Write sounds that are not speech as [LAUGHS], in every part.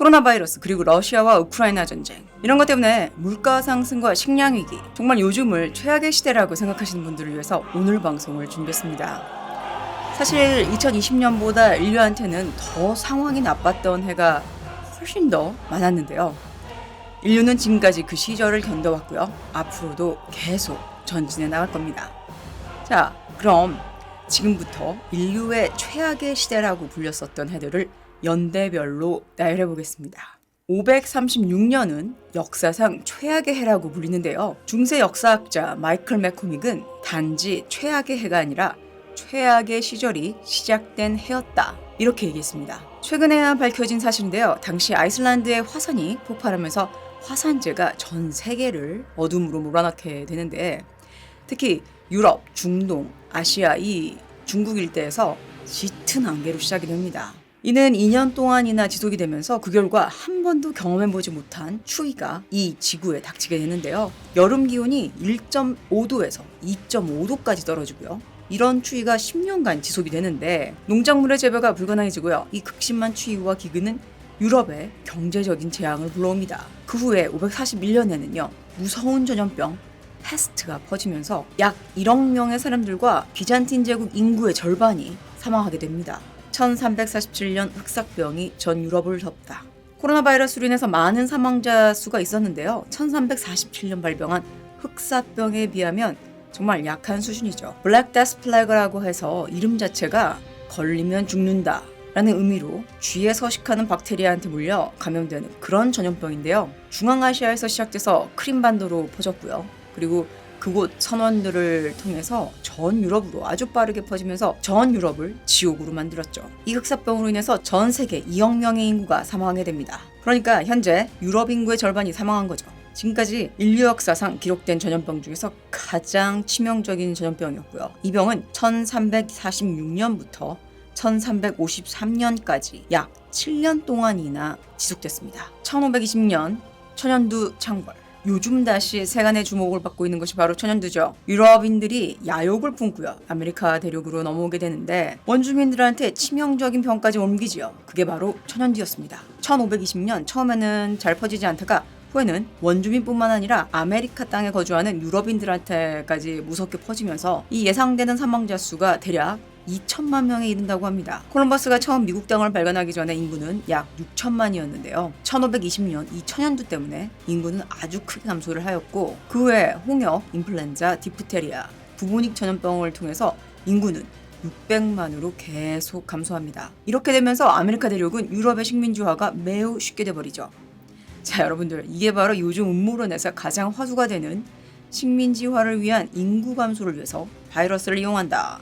코로나 바이러스 그리고 러시아와 우크라이나 전쟁 이런 것 때문에 물가 상승과 식량 위기 정말 요즘을 최악의 시대라고 생각하시는 분들을 위해서 오늘 방송을 준비했습니다. 사실 2020년보다 인류한테는 더 상황이 나빴던 해가 훨씬 더 많았는데요. 인류는 지금까지 그 시절을 견뎌왔고요. 앞으로도 계속 전진해 나갈 겁니다. 자, 그럼 지금부터 인류의 최악의 시대라고 불렸었던 해들을 연대별로 나열해 보겠습니다. 536년은 역사상 최악의 해라고 불리는데요. 중세 역사학자 마이클 맥코믹은 단지 최악의 해가 아니라 최악의 시절이 시작된 해였다. 이렇게 얘기했습니다. 최근에야 밝혀진 사실인데요. 당시 아이슬란드의 화산이 폭발하면서 화산재가 전 세계를 어둠으로 몰아넣게 되는데 특히 유럽, 중동, 아시아 이 중국 일대에서 짙은 안개로 시작이 됩니다. 이는 2년 동안이나 지속이 되면서 그 결과 한 번도 경험해보지 못한 추위가 이 지구에 닥치게 되는데요. 여름 기온이 1.5도에서 2.5도까지 떨어지고요. 이런 추위가 10년간 지속이 되는데 농작물의 재배가 불가능해지고요. 이 극심한 추위와 기근은 유럽에 경제적인 재앙을 불러옵니다. 그 후에 541년에는요. 무서운 전염병 패스트가 퍼지면서 약 1억 명의 사람들과 비잔틴 제국 인구의 절반이 사망하게 됩니다. 1347년 흑사병이 전 유럽을 덮다. 코로나 바이러스로 인해서 많은 사망자 수가 있었는데요. 1347년 발병한 흑사병에 비하면 정말 약한 수준이죠. 블랙 데스 플래그라고 해서 이름 자체가 걸리면 죽는다. 라는 의미로 쥐에 서식하는 박테리아한테 물려 감염되는 그런 전염병인데요. 중앙아시아에서 시작돼서 크림반도로 퍼졌고요. 그리고 그곳 선원들을 통해서 전 유럽으로 아주 빠르게 퍼지면서 전 유럽을 지옥으로 만들었죠. 이 흑사병으로 인해서 전 세계 2억 명의 인구가 사망하게 됩니다. 그러니까 현재 유럽 인구의 절반이 사망한 거죠. 지금까지 인류 역사상 기록된 전염병 중에서 가장 치명적인 전염병이었고요. 이 병은 1346년부터 1353년까지 약 7년 동안이나 지속됐습니다. 1520년 천연두 창궐. 요즘 다시 세간의 주목을 받고 있는 것이 바로 천연두죠. 유럽인들이 야욕을 품고요. 아메리카 대륙으로 넘어오게 되는데 원주민들한테 치명적인 병까지 옮기지요. 그게 바로 천연두였습니다. 1520년 처음에는 잘 퍼지지 않다가 후에는 원주민뿐만 아니라 아메리카 땅에 거주하는 유럽인들한테까지 무섭게 퍼지면서 이 예상되는 사망자 수가 대략 2천만 명에 이른다고 합니다. 콜럼버스가 처음 미국 땅을 발견하기 전에 인구는 약 6천만이었는데요. 1520년 이 천연두 때문에 인구는 아주 크게 감소를 하였고 그 후에 홍역, 인플루엔자, 디프테리아, 부분익 전염병을 통해서 인구는 600만으로 계속 감소합니다. 이렇게 되면서 아메리카 대륙은 유럽의 식민지화가 매우 쉽게 돼버리죠. 자, 여러분들, 이게 바로 요즘 음모론에서 가장 화두가 되는 식민지화를 위한 인구 감소를 위해서 바이러스를 이용한다.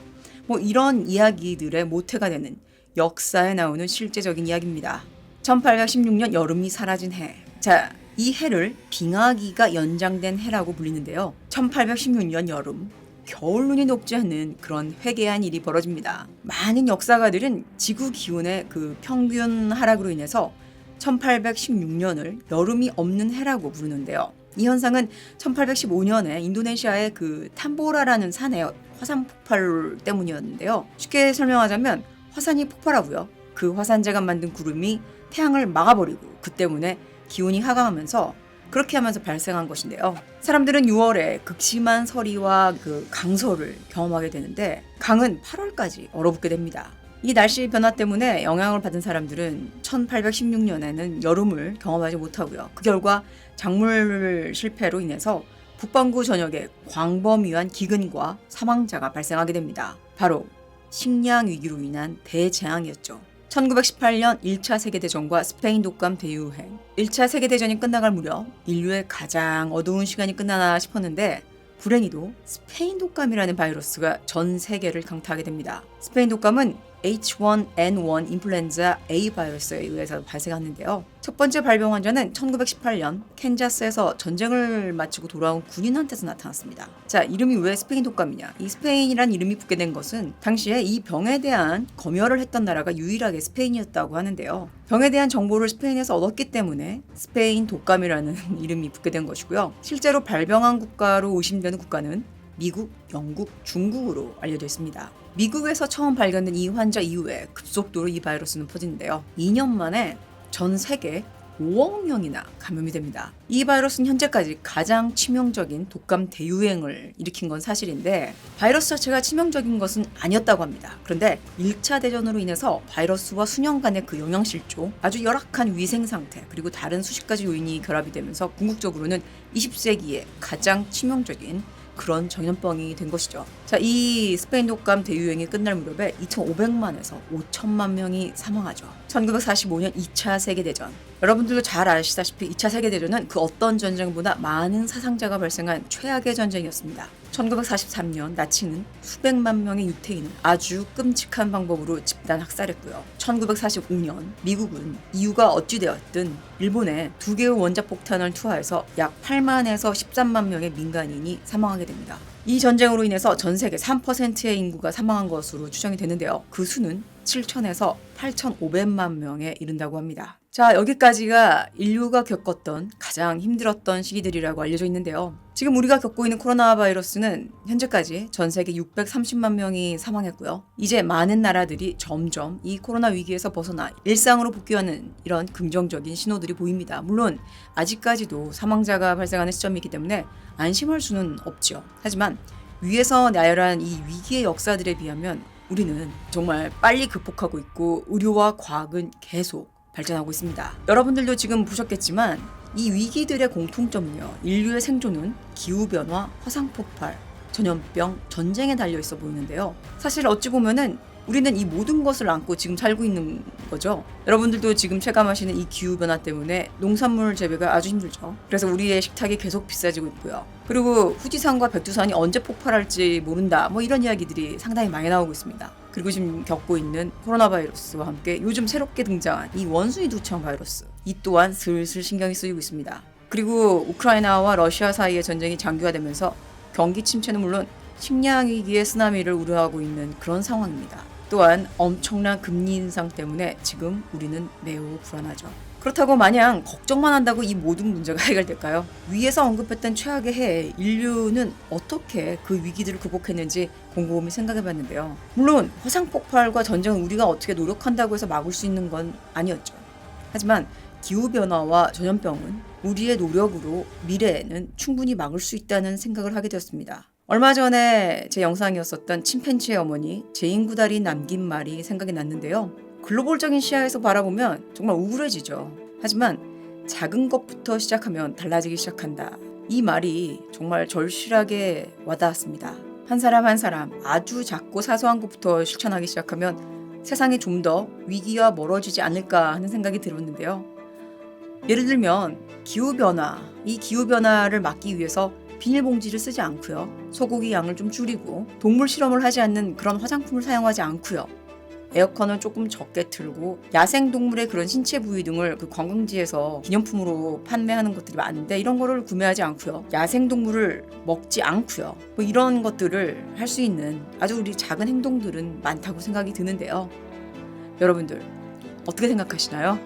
뭐 이런 이야기들의 모태가 되는 역사에 나오는 실제적인 이야기입니다. 1816년 여름이 사라진 해. 자, 이 해를 빙하기가 연장된 해라고 불리는데요. 1816년 여름 겨울 눈이 녹지 않는 그런 회개한 일이 벌어집니다. 많은 역사가들은 지구 기온의 그 평균 하락으로 인해서 1816년을 여름이 없는 해라고 부르는데요. 이 현상은 1815년에 인도네시아의 그 탐보라라는 산에 화산 폭발 때문이었는데요. 쉽게 설명하자면 화산이 폭발하고요. 그 화산재가 만든 구름이 태양을 막아버리고 그 때문에 기온이 하강하면서 그렇게 하면서 발생한 것인데요. 사람들은 6월에 극심한 서리와 그 강설을 경험하게 되는데 강은 8월까지 얼어붙게 됩니다. 이 날씨 변화 때문에 영향을 받은 사람들은 1816년에는 여름을 경험하지 못하고요. 그 결과 작물 실패로 인해서 북반구 전역에 광범위한 기근과 사망자가 발생하게 됩니다. 바로 식량 위기로 인한 대재앙이었죠. 1918년 1차 세계대전과 스페인 독감 대유행. 1차 세계대전이 끝나갈 무렵 인류의 가장 어두운 시간이 끝나나 싶었는데 불행히도 스페인 독감이라는 바이러스가 전 세계를 강타하게 됩니다. 스페인 독감은 H1N1 인플루엔자 A 바이러스에 의해서 발생하는데요. 첫 번째 발병 환자는 1918년 캔자스에서 전쟁을 마치고 돌아온 군인한테서 나타났습니다. 자, 이름이 왜 스페인 독감이냐? 이 스페인이란 이름이 붙게 된 것은 당시에 이 병에 대한 검열을 했던 나라가 유일하게 스페인이었다고 하는데요. 병에 대한 정보를 스페인에서 얻었기 때문에 스페인 독감이라는 [LAUGHS] 이름이 붙게 된 것이고요. 실제로 발병한 국가로 의심되는 국가는 미국, 영국, 중국으로 알려져 있습니다. 미국에서 처음 발견된 이 환자 이후에 급속도로 이 바이러스는 퍼지는데요. 2년 만에 전 세계 5억 명이나 감염이 됩니다. 이 바이러스는 현재까지 가장 치명적인 독감 대유행을 일으킨 건 사실인데 바이러스 자체가 치명적인 것은 아니었다고 합니다. 그런데 1차 대전으로 인해서 바이러스와 수년간의 그 영양실조, 아주 열악한 위생 상태, 그리고 다른 수십 가지 요인이 결합이 되면서 궁극적으로는 20세기에 가장 치명적인 그런 전염병이 된 것이죠. 자, 이 스페인 독감 대유행이 끝날 무렵에 2,500만에서 5천만 명이 사망하죠. 1945년 2차 세계대전. 여러분들도 잘 아시다시피 2차 세계대전은 그 어떤 전쟁보다 많은 사상자가 발생한 최악의 전쟁이었습니다. 1943년 나치는 수백만 명의 유태인을 아주 끔찍한 방법으로 집단 학살했고요. 1945년 미국은 이유가 어찌되었든 일본에 두 개의 원자 폭탄을 투하해서 약 8만에서 13만 명의 민간인이 사망하게 됩니다. 이 전쟁으로 인해서 전 세계 3%의 인구가 사망한 것으로 추정이 되는데요. 그 수는 7천에서 8,500만 명에 이른다고 합니다. 자, 여기까지가 인류가 겪었던 가장 힘들었던 시기들이라고 알려져 있는데요. 지금 우리가 겪고 있는 코로나 바이러스는 현재까지 전 세계 630만 명이 사망했고요. 이제 많은 나라들이 점점 이 코로나 위기에서 벗어나 일상으로 복귀하는 이런 긍정적인 신호들이 보입니다. 물론 아직까지도 사망자가 발생하는 시점이기 때문에 안심할 수는 없죠. 하지만 위에서 나열한 이 위기의 역사들에 비하면 우리는 정말 빨리 극복하고 있고 의료와 과학은 계속 발전하고 있습니다. 여러분들도 지금 보셨겠지만 이 위기들의 공통점은요. 인류의 생존은 기후변화, 화상폭발, 전염병, 전쟁에 달려 있어 보이는데요. 사실 어찌 보면은 우리는 이 모든 것을 안고 지금 살고 있는 거죠. 여러분들도 지금 체감하시는 이 기후 변화 때문에 농산물 재배가 아주 힘들죠. 그래서 우리의 식탁이 계속 비싸지고 있고요. 그리고 후지산과 백두산이 언제 폭발할지 모른다. 뭐 이런 이야기들이 상당히 많이 나오고 있습니다. 그리고 지금 겪고 있는 코로나 바이러스와 함께 요즘 새롭게 등장한 이 원숭이 두창 바이러스. 이 또한 슬슬 신경이 쓰이고 있습니다. 그리고 우크라이나와 러시아 사이의 전쟁이 장기화되면서 경기 침체는 물론 식량 위기의 쓰나미를 우려하고 있는 그런 상황입니다. 또한 엄청난 금리 인상 때문에 지금 우리는 매우 불안하죠. 그렇다고 마냥 걱정만 한다고 이 모든 문제가 [LAUGHS] 해결될까요? 위에서 언급했던 최악의 해에 인류는 어떻게 그 위기들을 극복했는지 곰곰이 생각해 봤는데요. 물론 화상 폭발과 전쟁은 우리가 어떻게 노력한다고 해서 막을 수 있는 건 아니었죠. 하지만 기후변화와 전염병은 우리의 노력으로 미래에는 충분히 막을 수 있다는 생각을 하게 되었습니다. 얼마 전에 제 영상이었었던 침팬지의 어머니 제인 구달이 남긴 말이 생각이 났는데요. 글로벌적인 시야에서 바라보면 정말 우울해지죠. 하지만 작은 것부터 시작하면 달라지기 시작한다. 이 말이 정말 절실하게 와닿았습니다. 한 사람 한 사람 아주 작고 사소한 것부터 실천하기 시작하면 세상이 좀 더 위기와 멀어지지 않을까 하는 생각이 들었는데요. 예를 들면 기후변화, 이 기후변화를 막기 위해서 비닐봉지를 쓰지 않고요. 소고기 양을 좀 줄이고 동물 실험을 하지 않는 그런 화장품을 사용하지 않고요. 에어컨을 조금 적게 틀고 야생 동물의 그런 신체 부위 등을 그 관광지에서 기념품으로 판매하는 것들이 많은데 이런 거를 구매하지 않고요. 야생 동물을 먹지 않고요. 뭐 이런 것들을 할 수 있는 아주 우리 작은 행동들은 많다고 생각이 드는데요. 여러분들 어떻게 생각하시나요?